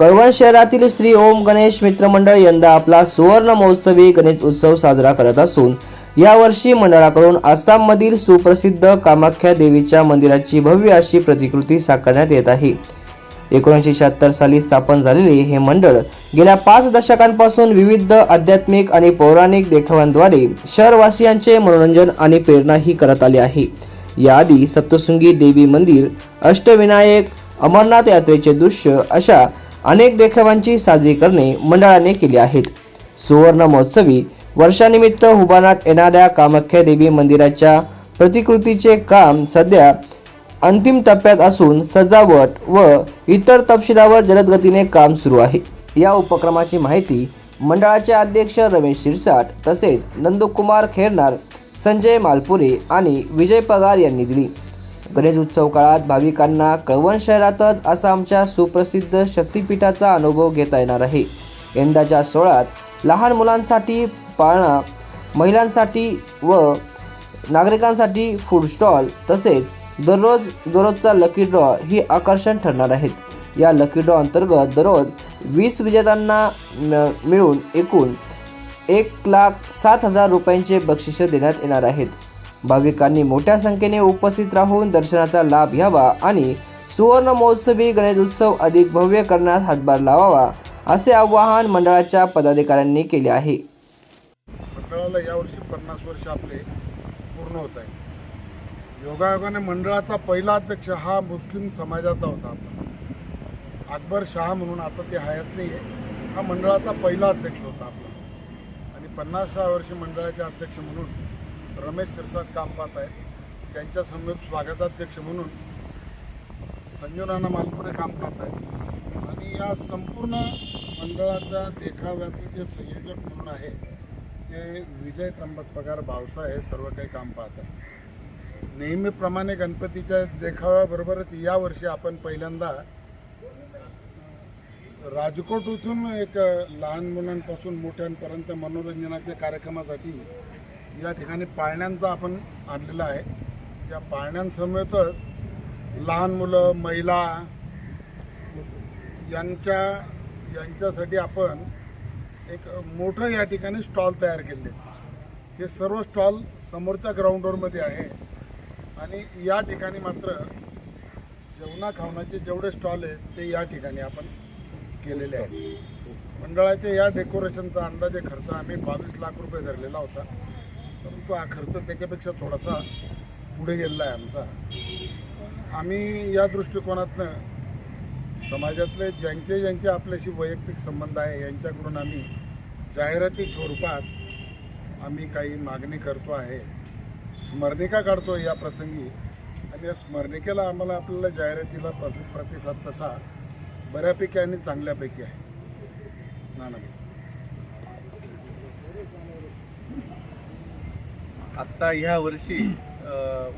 कळवण शहरातील श्री ओम गणेश मित्र मंडळ यंदा आपला सुवर्ण महोत्सवी गणेश उत्सव साजरा करत असून यावर्षी मंडळाकडून आसाममधील सुप्रसिद्ध कामाख्या देवीच्या मंदिराची भव्य अशी प्रतिकृती साकारण्यात येत आहे. एकोणीसशे शहात्तर साली स्थापन झालेले हे मंडळ गेल्या पाच दशकांपासून विविध आध्यात्मिक आणि पौराणिक देखाव्यांद्वारे शहरवासियांचे मनोरंजन आणि प्रेरणाही करत आले आहे. याआधी सप्तशृंगी देवी मंदिर अष्टविनायक अमरनाथ यात्रेचे दृश्य अशा अनेक देखावांची साजरी करणे मंडळाने केली आहेत. सुवर्ण महोत्सवी वर्षानिमित्त उभारण्यात येणाऱ्या कामाख्या देवी मंदिराच्या प्रतिकृतीचे काम सध्या अंतिम टप्प्यात असून सजावट व इतर तपशिलावर जलदगतीने काम सुरू आहे. या उपक्रमाची माहिती मंडळाचे अध्यक्ष रमेश शिरसाट तसेच नंदकुमार खेरनार संजय मालपुरे आणि विजय पगार यांनी दिली. गणेश उत्सव काळात भाविकांना कळवण शहरातच असा आमच्या सुप्रसिद्ध शक्तिपीठाचा अनुभव घेता येणार आहे. यंदाच्या सोहळ्यात लहान मुलांसाठी पाळणा महिलांसाठी व नागरिकांसाठी फूड स्टॉल तसेच दररोज दररोजचा लकी ड्रॉ ही आकर्षण ठरणार आहेत. या लकी ड्रॉ अंतर्गत दररोज वीस विजेत्यांना म- मिळून एकूण एक लाख सात हजार रुपयांचे बक्षिसं देण्यात येणार आहेत. भाविकांनी मोठ्या संख्येने उपस्थित राहून दर्शनाचा लाभ घ्यावा आणि सुवर्ण महोत्सवी गणेशोत्सव अधिक भव्य करण्यास हातभार लावावा असे आवाहन मंडळाच्या पदाधिकाऱ्यांनी केले आहे. मंडळाला यावर्षी पन्नास वर्ष आपले पूर्ण होत आहे. योगायोगाने मंडळाचा पहिला अध्यक्ष हा मुस्लिम समाजाचा होता आपला अकबर शहा म्हणून आता ते हयात नाही आहे हा मंडळाचा पहिला अध्यक्ष होता आपला. आणि पन्नासव्या वर्षी मंडळाचे अध्यक्ष म्हणून रमेश सिरसाट काम पाहत आहेत. त्यांच्या समीप स्वागताध्यक्ष म्हणून संजू नाना मालपुरे काम पाहत आहेत. आणि या संपूर्ण मंडळाच्या देखाव्याचे जे संयोजक म्हणून आहे ते विजय त्र्यंबक पगार भावसा हे सर्व काही काम पाहत आहे नेहमीप्रमाणे गणपतीच्या देखाव्याबरोबरच यावर्षी आपण पहिल्यांदा राजकोट इथून एक लहान मुलांपासून मोठ्यांपर्यंत मनोरंजनाच्या कार्यक्रमासाठी या ठिकाणी पाळण्यांचा आपण आणलेला आहे. या पाळण्यांसमेतच लहान मुलं महिला यांच्या यांच्यासाठी आपण एक मोठं या ठिकाणी स्टॉल तयार केले हे सर्व स्टॉल समोरच्या ग्राउंडवरमध्ये आहे. आणि या ठिकाणी मात्र जेवणा खावण्याचे जेवढे स्टॉल आहेत ते या ठिकाणी आपण केलेले आहेत. मंडळाच्या या डेकोरेशनचा अंदाजे खर्च आम्ही बावीस लाख रुपये धरलेला होता. परंतु हा खर्च त्याच्यापेक्षा थोडासा पुढे गेलेला आहे आमचा. आम्ही या दृष्टिकोनातनं समाजातले ज्यांचे ज्यांचे आपल्याशी वैयक्तिक संबंध आहे यांच्याकडून आम्ही जाहिराती स्वरूपात आम्ही काही मागणी करतो आहे. स्मरणिका काढतो या प्रसंगी. आणि या स्मरणिकेला आम्हाला आपल्याला जाहिरातीला प्रस प्रतिसाद तसा बऱ्यापैकी आणि चांगल्यापैकी आहे. ना आत्ता ह्या वर्षी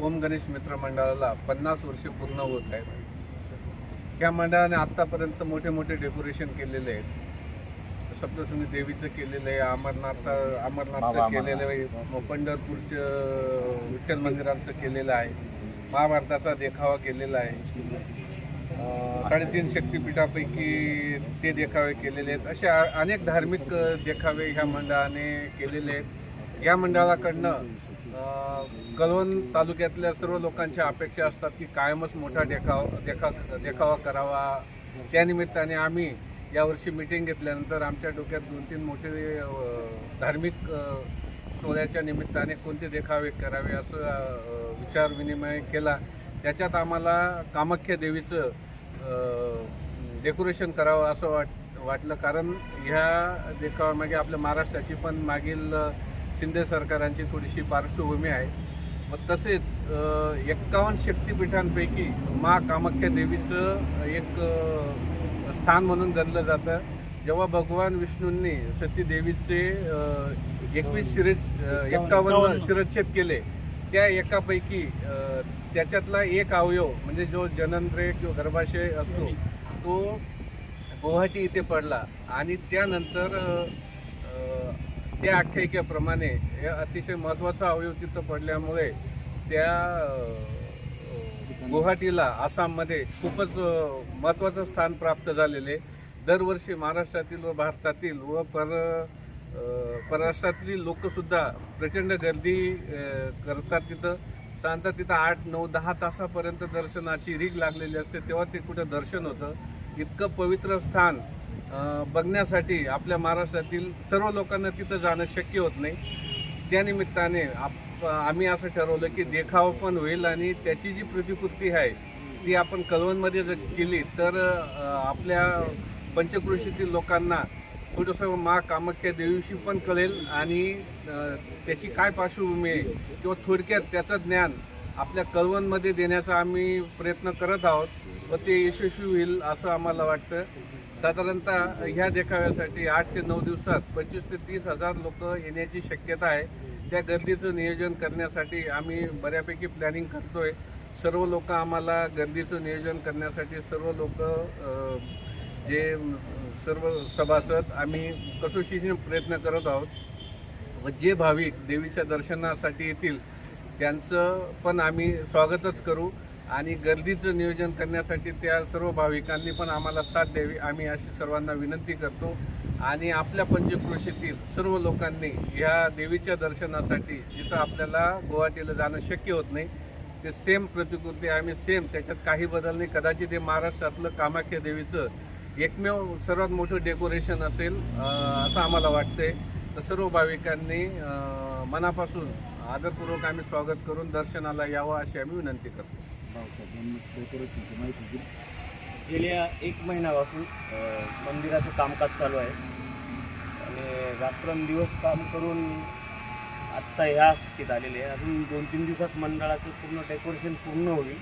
ओम गणेश मित्र मंडळाला पन्नास वर्षे पूर्ण होत आहेत. या मंडळाने आत्तापर्यंत मोठे मोठे डेकोरेशन केलेले आहेत. सप्तशृंगी देवीचं केलेलं आहे अमरनाथ अमरनाथचं केलेलं आहे पंढरपूरचं विठ्ठल मंदिरांचं केलेलं आहे महाभारताचा देखावा केलेला आहे. साडेतीन शक्तिपीठापैकी ते देखावे केलेले आहेत. असे अनेक धार्मिक देखावे ह्या मंडळाने केलेले आहेत. या मंडळाकडनं कळवण तालुक्यातल्या सर्व लोकांच्या अपेक्षा असतात की कायमच मोठा देखाव देखा देखावा करावा. त्यानिमित्ताने आम्ही यावर्षी मिटिंग घेतल्यानंतर आमच्या डोक्यात दोन तीन मोठे धार्मिक सोहळ्याच्या निमित्ताने कोणते देखावे करावे असं विचार विनिमय केला. त्याच्यात आम्हाला कामाख्या देवीचं डेकोरेशन करावं असं वाट वाटलं. कारण ह्या देखावामागे आपल्या महाराष्ट्राची पण मागील शिंदे सरकारांची थोडीशी पार्श्वभूमी आहे. व तसेच एक्कावन्न शक्तिपीठांपैकी मा कामाख्या देवीचं एक स्थान म्हणून गणलं जातं. जेव्हा भगवान विष्णूंनी सती देवीचे एकवीस शिरच एक्कावन्न शिरच्छेद केले त्या एकापैकी त्याच्यातला एक अवयव म्हणजे जो जननद्रय किंवा गर्भाशय असतो तो गुवाहाटी इथे पडला. आणि त्यानंतर त्या आख्यायिकेप्रमाणे हे अतिशय महत्त्वाचा अवयव तिथं पडल्यामुळे त्या गुवाहाटीला आसाममध्ये खूपच महत्त्वाचं स्थान प्राप्त झालेले. दरवर्षी महाराष्ट्रातील व भारतातील व पर परराष्ट्रातली लोकसुद्धा प्रचंड गर्दी करतात तिथं. सांगतात तिथं आठ नऊ दहा तासापर्यंत दर्शनाची रीग लागलेली असते. तेव्हा ते कुठं दर्शन होतं. इतकं पवित्र स्थान बघण्यासाठी आपल्या महाराष्ट्रातील सर्व लोकांना तिथं जाणं शक्य होत नाही. त्यानिमित्ताने आप आम्ही असं ठरवलं की देखावा पण होईल आणि त्याची जी प्रतिकृती आहे ती आपण कलवणमध्ये जर केली तर आपल्या पंचकृषीतील लोकांना थोडंसं मा कामाख्या देवीशी पण कळेल आणि त्याची काय पार्श्वभूमी आहे किंवा थोडक्यात त्याचं ज्ञान आपल्या कळवणमध्ये देण्याचा आम्ही प्रयत्न करत आहोत व ते यशस्वी होईल असं आम्हाला वाटतं. साधारणतः ह्या देखाव्यासाठी आठ ते नऊ दिवसात पंचवीस ते तीस हजार लोक येण्याची शक्यता आहे. त्या गर्दीचं नियोजन करण्यासाठी आम्ही बऱ्यापैकी प्लॅनिंग करतोय. सर्व लोक आम्हाला गर्दीचं नियोजन करण्यासाठी सर्व लोक जे सर्व सभासद आम्ही कसोशीने प्रयत्न करत आहोत. व जे भाविक देवीच्या दर्शनासाठी येतील त्यांचं पण आम्ही स्वागतच करू. आणि गर्दीचं नियोजन करण्यासाठी त्या सर्व भाविकांनी पण आम्हाला साथ द्यावी. आम्ही अशी सर्वांना विनंती करतो. आणि आपल्या पंचक्रोशीतील सर्व लोकांनी ह्या देवीच्या दर्शनासाठी जिथं आपल्याला गुवाहाटीला जाणं शक्य होत नाही ते सेम प्रतिकृती आम्ही सेम त्याच्यात काही बदल नाही. कदाचित हे महाराष्ट्रातलं कामाख्या देवीचं एकमेव सर्वात मोठं डेकोरेशन असेल असं आम्हाला वाटतंय. तर सर्व भाविकांनी मनापासून आदरपूर्वक आम्ही स्वागत करून दर्शनाला यावं अशी आम्ही विनंती करतो. गेल्या एक महिन्यापासून मंदिराचं कामकाज चालू आहे. आणि रात्रंदिवस काम करून आत्ता ह्या स्थितीत आलेले आहे. अजून दोन तीन दिवसात मंडळाचं पूर्ण डेकोरेशन पूर्ण होईल.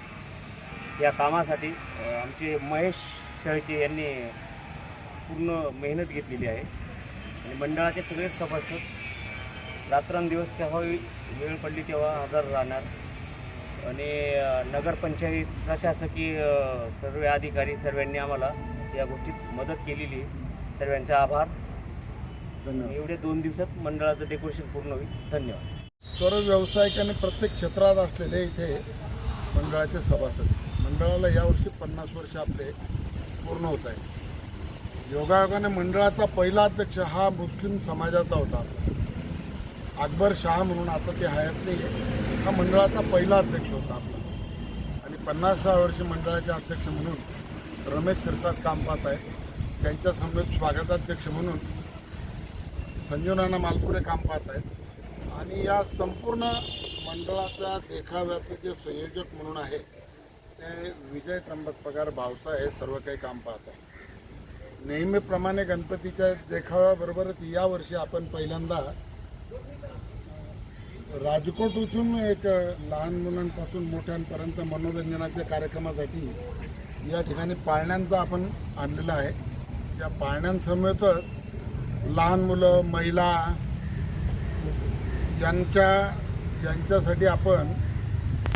या कामासाठी आमचे महेश शेळके यांनी पूर्ण मेहनत घेतलेली आहे. आणि मंडळाचे सगळेच सभासद रात्रंदिवस तेव्हा वेळ पडली तेव्हा हजर राहणार. आणि नगरपंचायत प्रशासकीय सर्व अधिकारी सर्वांनी आम्हाला या गोष्टीत मदत केलेली आहे. सर्वांचे आभार. धन्यवाद. एवढ्या दोन दिवसात मंडळाचं डेकोरेशन पूर्ण होईल. धन्यवाद. सर्व व्यावसायिक आणि प्रत्येक क्षेत्रात असलेले इथे मंडळाचे सभासद. मंडळाला यावर्षी पन्नास वर्ष आपले पूर्ण होत आहे योगायोगाने मंडळाचा पहिला अध्यक्ष हा मुस्लिम समाजाचा होता. अकबर शाह म्हणून आता ते हयात नाही आहे हा मंडळाचा पहिला अध्यक्ष होता आपला आणि पन्नासव्या वर्षी मंडळाचे अध्यक्ष म्हणून रमेश सिरसाट काम पाहत आहे. त्यांच्या समवेत स्वागताध्यक्ष म्हणून संजू नाना मालपुरे काम पाहत आहेत. आणि या संपूर्ण मंडळाच्या देखाव्याचे जे संयोजक म्हणून आहे ते विजय त्र्यंबक पगार भावसा हे सर्व काही काम पाहत आहे नेहमीप्रमाणे गणपतीच्या देखाव्याबरोबरच यावर्षी आपण पहिल्यांदा राजकोट इथून एक लहान मुलांपासून मोठ्यांपर्यंत मनोरंजनाच्या कार्यक्रमासाठी या ठिकाणी पाळण्यांचं आपण आणलेलं आहे. या पाळण्यांसमेतच लहान मुलं महिला यांच्या यांच्यासाठी आपण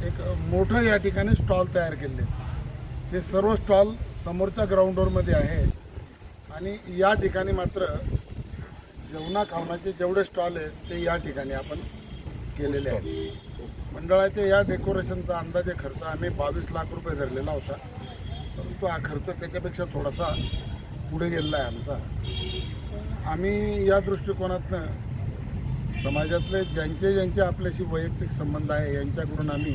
एक मोठं या ठिकाणी स्टॉल तयार केले ते सर्व स्टॉल समोरच्या ग्राउंडवरमध्ये आहे. आणि या ठिकाणी मात्र जेवणा खावणाचे जेवढे स्टॉल आहेत ते या ठिकाणी आपण केलेले आहे मंडळाच्या या डेकोरेशनचा अंदाजे खर्च आम्ही बावीस लाख रुपये धरलेला होता. परंतु हा खर्च त्याच्यापेक्षा थोडासा पुढे गेलेला आहे आमचा. आम्ही या दृष्टिकोनातनं समाजातले ज्यांचे ज्यांचे आपल्याशी वैयक्तिक संबंध आहे यांच्याकडून आम्ही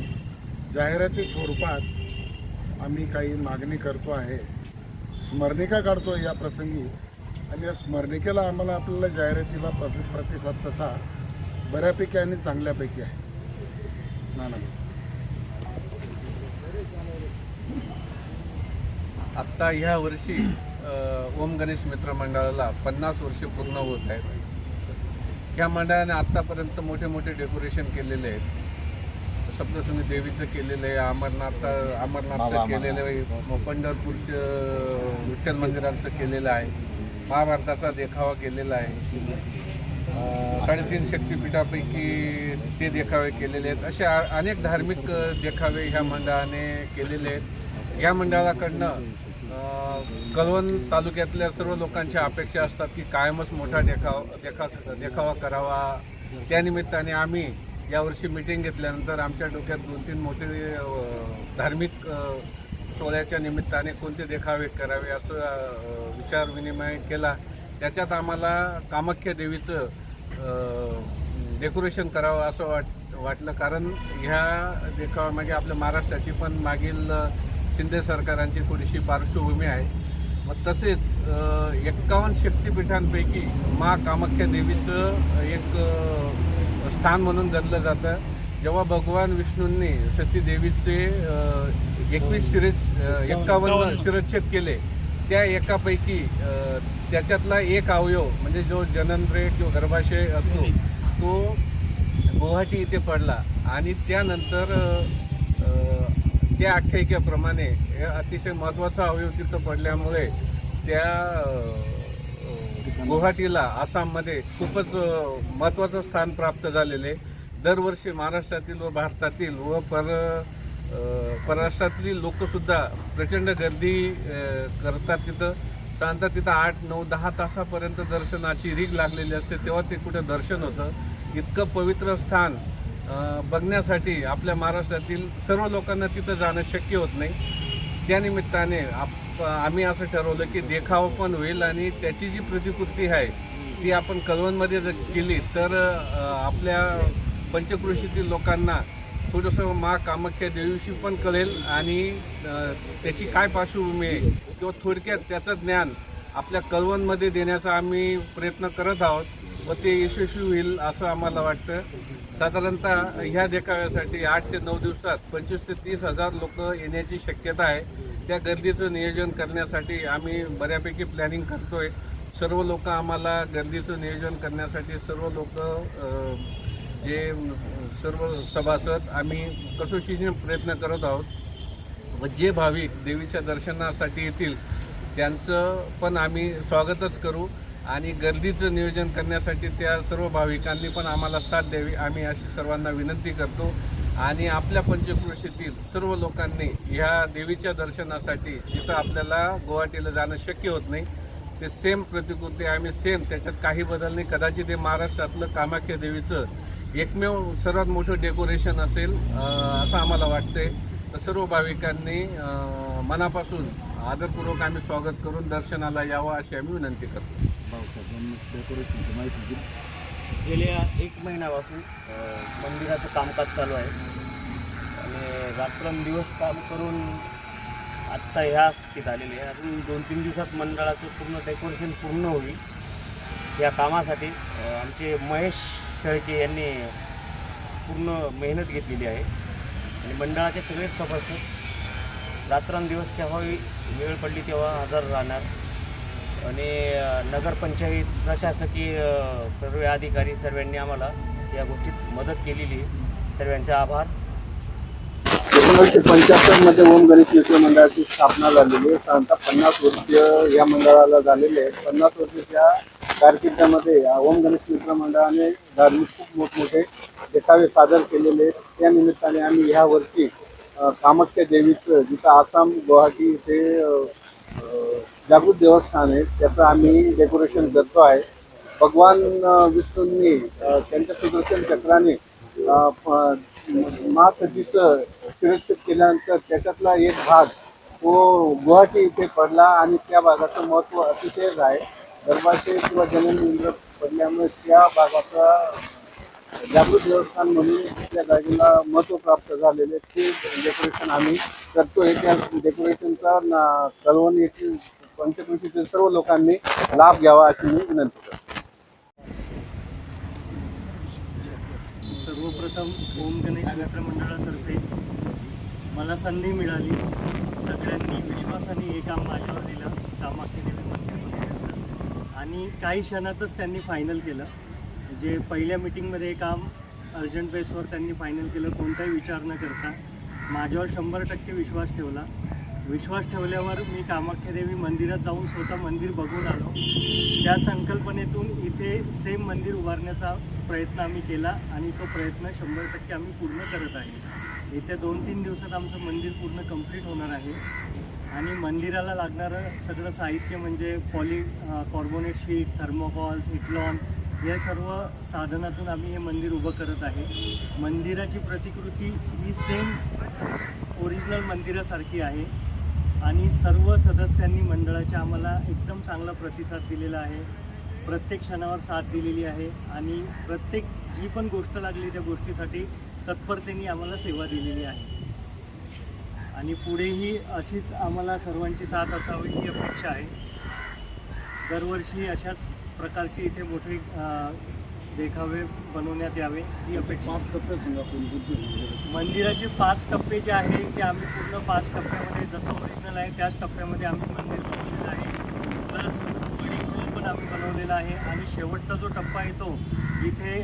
जाहिराती स्वरूपात आम्ही काही मागणी करतो आहे. स्मरणिका काढतो या प्रसंगी. आणि या स्मरणिकेला आम्हाला आपल्याला जाहिरातीला प्रति प्रतिसाद तसा बऱ्यापैकी आणि चांगल्यापैकी आहे. ना ना. आत्ता ह्या वर्षी ओम गणेश मित्र मंडळाला पन्नास वर्षे पूर्ण होत आहेत. ह्या मंडळाने आत्तापर्यंत मोठे मोठे डेकोरेशन केलेले आहेत. सप्तशृंगी देवीचं केलेलं आहे अमरनाथ अमरनाथचं केलेलं आहे पंढरपूरचं विठ्ठल मंदिरांचं केलेलं आहे. महाभारताचा देखावा केलेला आहे. साडेतीन शक्तिपीठापैकी ते देखावे केलेले आहेत. असे अनेक धार्मिक देखावे ह्या मंडळाने केलेले आहेत. या मंडळाकडनं कळवण तालुक्यातल्या सर्व लोकांच्या अपेक्षा असतात की कायमच मोठा देखाव देखा देखावा करावा. त्यानिमित्ताने आम्ही यावर्षी मिटिंग घेतल्यानंतर आमच्या डोक्यात दोन तीन मोठे धार्मिक सोहळ्याच्या निमित्ताने कोणते देखावे करावे असं विचार विनिमय केला. त्याच्यात आम्हाला कामाख्या देवीचं डेकोरेशन करावं असं वाट वाटलं. कारण ह्या देखाव्यामागे आपल्या महाराष्ट्राची पण मागील शिंदे सरकारांची थोडीशी पार्श्वभूमी आहे. मग तसेच एक्कावन्न शक्तिपीठांपैकी मा कामाख्या देवीचं एक स्थान म्हणून गणलं जातं. जेव्हा भगवान विष्णूंनी सती देवीचे एकवीस शिर एक्कावन्न. शिरच्छेद केले त्या एकापैकी त्याच्यातला एक अवयव म्हणजे जो जननरे किंवा गर्भाशय असतो तो गुवाहाटी इथे पडला. आणि त्यानंतर त्या आख्यायिकेप्रमाणे हे अतिशय महत्त्वाचा अवयव तिथं पडल्यामुळे त्या गुवाहाटीला आसाममध्ये खूपच महत्त्वाचं स्थान प्राप्त झालेले. दरवर्षी महाराष्ट्रातील व भारतातील व पर परराष्ट्रातली लोकसुद्धा प्रचंड गर्दी करतात तिथं. सांगतात तिथं आठ नऊ दहा तासापर्यंत दर्शनाची रीग लागलेली असते. तेव्हा ते कुठं दर्शन होतं? इतकं पवित्र स्थान बघण्यासाठी आपल्या महाराष्ट्रातील सर्व लोकांना तिथं जाणं शक्य होत नाही. त्यानिमित्ताने आप आम्ही असं ठरवलं की देखाव पण होईल आणि त्याची जी प्रतिकृती आहे ती आपण कळवणमध्ये जर केली तर आपल्या पंचकृषीतील लोकांना थोडंसं मा कामाख्या देवीशी पण कळेल आणि त्याची काय पार्श्वभूमी आहे किंवा थोडक्यात त्याचं ज्ञान आपल्या कळवणमध्ये देण्याचा आम्ही प्रयत्न करत आहोत व ते यशस्वी होईल असं आम्हाला वाटतं. साधारणतः ह्या देखाव्यासाठी आठ ते नऊ दिवसात पंचवीस ते तीस हजार लोक येण्याची शक्यता आहे. त्या गर्दीचं नियोजन करण्यासाठी आम्ही बऱ्यापैकी प्लॅनिंग करतोय. सर्व लोक आम्हाला गर्दीचं नियोजन करण्यासाठी सर्व लोक जे सर्व सभासद आम्ही कसोशीने प्रयत्न करत आहोत. व जे भाविक देवीच्या दर्शनासाठी येतील त्यांचं पण आम्ही स्वागतच करू आणि गर्दीचं नियोजन करण्यासाठी त्या सर्व भाविकांनी पण आम्हाला साथ द्यावी. आम्ही अशी सर्वांना विनंती करतो. आणि आपल्या पंचकृषीतील सर्व लोकांनी ह्या देवीच्या दर्शनासाठी जिथं आपल्याला गुवाहाटीला जाणं शक्य होत नाही ते सेम प्रतिकृती आम्ही सेम त्याच्यात काही बदल नाही. कदाचित हे महाराष्ट्रातलं कामाख्या देवीचं एकमेव सर्वात मोठं डेकोरेशन असेल असं आम्हाला वाटतंय. तर सर्व भाविकांनी मनापासून आदरपूर्वक आम्ही स्वागत करून दर्शनाला यावं अशी आम्ही विनंती करतो. गेल्या एक महिन्यापासून मंदिराचं कामकाज चालू आहे. आणि रात्रंदिवस काम करून आत्ता ह्या स्थितीत आलेले आहे. अजून दोन तीन दिवसात मंडळाचं पूर्ण डेकोरेशन पूर्ण होईल. या कामासाठी आमचे महेश शेळके यांनी पूर्ण मेहनत घेतलेली आहे. आणि मंडळाचे सगळेच सभासद रात्रंदिवस केव्हाही वेळ पडली तेव्हा हजर राहणार. आणि नगरपंचायत प्रशासकीय सर्व अधिकारी सर्वांनी आम्हाला या गोष्टीत मदत केलेली आहे. सर्वांचे आभार. एकोणीसशे पंच्याहत्तरमध्ये ओम गणेश मित्र मंडळाची स्थापना झालेली आहे. साधारणतः पन्नास वर्ष या मंडळाला झालेले आहे पन्नास वर्षाच्या कारकिर्दीमध्ये या ओम गणेश मित्र मंडळाने धार्मिक खूप मोठमोठे देखावे सादर केलेले आहेत. त्या निमित्ताने आम्ही ह्या वर्षी कामाख्या देवीचं जिथं आसाम गुवाहाटी इथे जागृत देवस्थान आहे त्याचं आम्ही डेकोरेशन करतो आहे. भगवान विष्णूंनी त्यांच्या सुदर्शन चक्राने अ, महासतीचं सुरक्षित केल्यानंतर त्याच्यातला एक भाग तो गुवाहाटी इथे पडला आणि त्या भागाचं महत्त्व अतिशय आहे. गर्भाशय किंवा जननेंद्र पडल्यामुळे त्या भागाचा जागृत देवस्थान म्हणून त्या जागेला महत्त्व प्राप्त झालेले ते डेकोरेशन आम्ही करतो त्या डेकोरेशनचा ना- कळवण येथील पंचकृषीतील सर्व लोकांनी लाभ घ्यावा अशी मी विनंती करतो. सर्वप्रथम ओम गणेश मित्र मंडळातर्फे मला संधी मिळाली. सगळ्यांनी विश्वासाने हे काम माझ्यावर दिलं. कामाख्या आणि काही क्षणातच त्यांनी फायनल केलं. जे पहिल्या मिटिंगमध्ये हे काम अर्जंट बेसवर त्यांनी फायनल केलं कोणताही विचार न करता. माझ्यावर शंभर टक्के विश्वास ठेवला. विश्वास ठेवल्यावर मी कामाख्यादेवी मंदिरात जाऊन स्वतः मंदिर बघून आलो. त्या संकल्पनेतून इथे सेम मंदिर उभारण्याचा प्रयत्न आम्ही केला आणि तो प्रयत्न शंभर टक्के आम्ही पूर्ण करत आहे. येत्या दोन तीन दिवसात आमचं मंदिर पूर्ण कंप्लीट होणार आहे. आणि मंदिराला लागणारं सगळं साहित्य म्हणजे पॉली कॉर्बोनेट शीट थर्मोकॉल्स इटलॉन या सर्व साधनातून आम्ही हे मंदिर उभं करत आहे. मंदिराची प्रतिकृती ही सेम ओरिजिनल मंदिरासारखी आहे. आणि सर्व सदस्यांनी मंडळाच्या आम्हाला एकदम चांगला प्रतिसाद दिलेला आहे. प्रत्येक क्षणावर साथ दिलेली आहे. आणि प्रत्येक जी पण गोष्ट लागली त्या गोष्टीसाठी तत्परतेने आम्हाला सेवा दिलेली आहे. आणि पुढेही अशीच आम्हाला सर्वांची साथ असावी ही अपेक्षा आहे. दरवर्षी अशाच प्रकारचे इथे मोठे देखावे बनवण्यात यावे ही अपेक्षा पाच टप्पे सांगा मंदिराचे पाच टप्पे जे आहे ते आम्ही पूर्ण पाच टप्प्यामध्ये जसं ओरिजिनल आहे त्याच टप्प्यामध्ये आम्ही मंदिर बनवलेलं आहे. प्लस गृह पण आम्ही बनवलेला आहे. आणि शेवटचा जो टप्पा येतो जिथे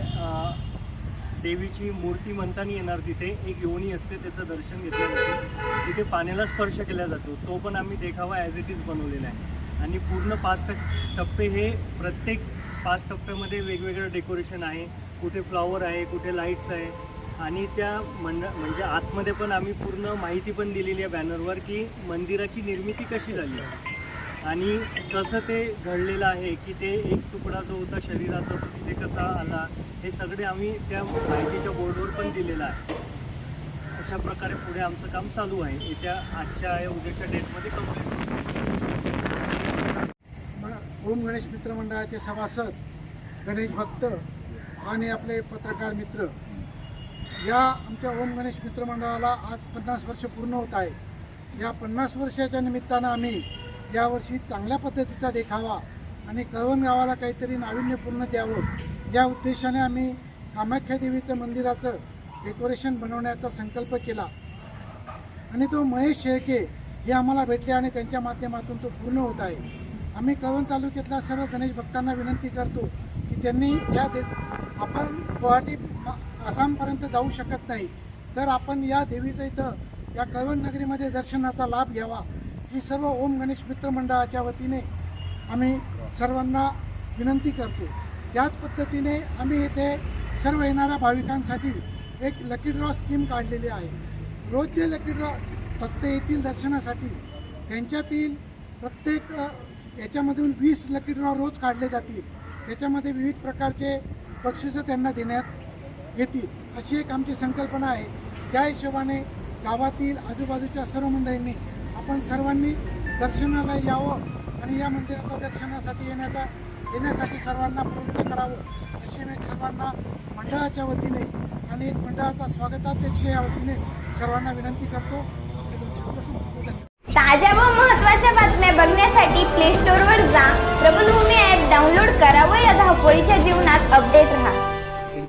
देवीची मूर्ती म्हणताना येणार तिथे. एक योनी असते त्याचं दर्शन घेतलं जातं तिथे पाण्याला स्पर्श केला जातो. तो पण आम्ही देखावा ॲज इट इज बनवलेला आहे. आणि पूर्ण पाच टप टप्पे हे प्रत्येक पाच टप्प्यामध्ये वेगवेगळं डेकोरेशन आहे. कुठे फ्लॉवर आहे कुठे लाईट्स आहे. आणि त्या मंड म्हणजे आतमध्ये पण आम्ही पूर्ण माहिती पण दिलेली आहे बॅनरवर की मंदिराची निर्मिती कशी झाली. आहे आणि कसं ते घडलेलं आहे की ते एक तुकडा जो होता शरीराचा तो तिथे कसा आला हे सगळे आम्ही त्या माहितीच्या बोर्डवर पण दिलेलं आहे. अशा प्रकारे पुढे आमचं काम चालू आहे. येत्या आजच्या या उद्याच्या डेटमध्ये कंप्लीट ओम गणेश मित्र मंडळाचे सभासद गणेश भक्त आणि आपले पत्रकार मित्र. या आमच्या ओम गणेश मित्र मंडळाला आज पन्नास वर्ष पूर्ण होत आहे. या पन्नास वर्षाच्या निमित्तानं आम्ही यावर्षी चांगल्या पद्धतीचा देखावा आणि कळवण गावाला काहीतरी नाविन्यपूर्ण द्यावं या उद्देशाने आम्ही कामाख्या देवीचं मंदिराचं डेकोरेशन बनवण्याचा संकल्प केला. आणि तो महेश शेळके हे आम्हाला भेटले आणि त्यांच्या माध्यमातून तो पूर्ण होत आहे. आम्ही कळवण तालुक्यातल्या सर्व गणेश भक्तांना विनंती करतो की त्यांनी या दे आपण गुवाहाटी आसामपर्यंत जाऊ शकत नाही तर आपण या देवीचं इथं या कळवण नगरीमध्ये दर्शनाचा लाभ घ्यावा. ही सर्व ओम गणेश मित्रमंडळाच्या वतीने आम्ही सर्वांना विनंती करतो. त्याच पद्धतीने आम्ही येथे सर्व येणाऱ्या भाविकांसाठी एक लकी ड्रॉ स्कीम काढलेली आहे. रोज जे लकी ड्रॉ भक्त येथील दर्शनासाठी त्यांच्यातील प्रत्येक याच्यामधून वीस लकी ड्रॉ रोज काढले जातील. त्याच्यामध्ये विविध प्रकारचे बक्षिसं त्यांना देण्यात येतील. अशी एक आमची संकल्पना आहे. त्या हिशोबाने गावातील आजूबाजूच्या सर्व मंडळींनी आपण सर्वांनी दर्शनाला यावं आणि या मंदिराच्या दर्शनासाठी येण्याचा येण्यासाठी सर्वांना प्रवृत्त करावं अशी मी सर्वांना मंडळाच्या वतीने आणि एक मंडळाचा स्वागताध्यक्ष या वतीने सर्वांना विनंती करतो. ताज्या व महत्त्वाच्या बातम्या बघण्यासाठी प्ले स्टोअरवर जा. प्रबलभूमी ॲप डाउनलोड करा व या धावपळीच्या जीवनात अपडेट राहा.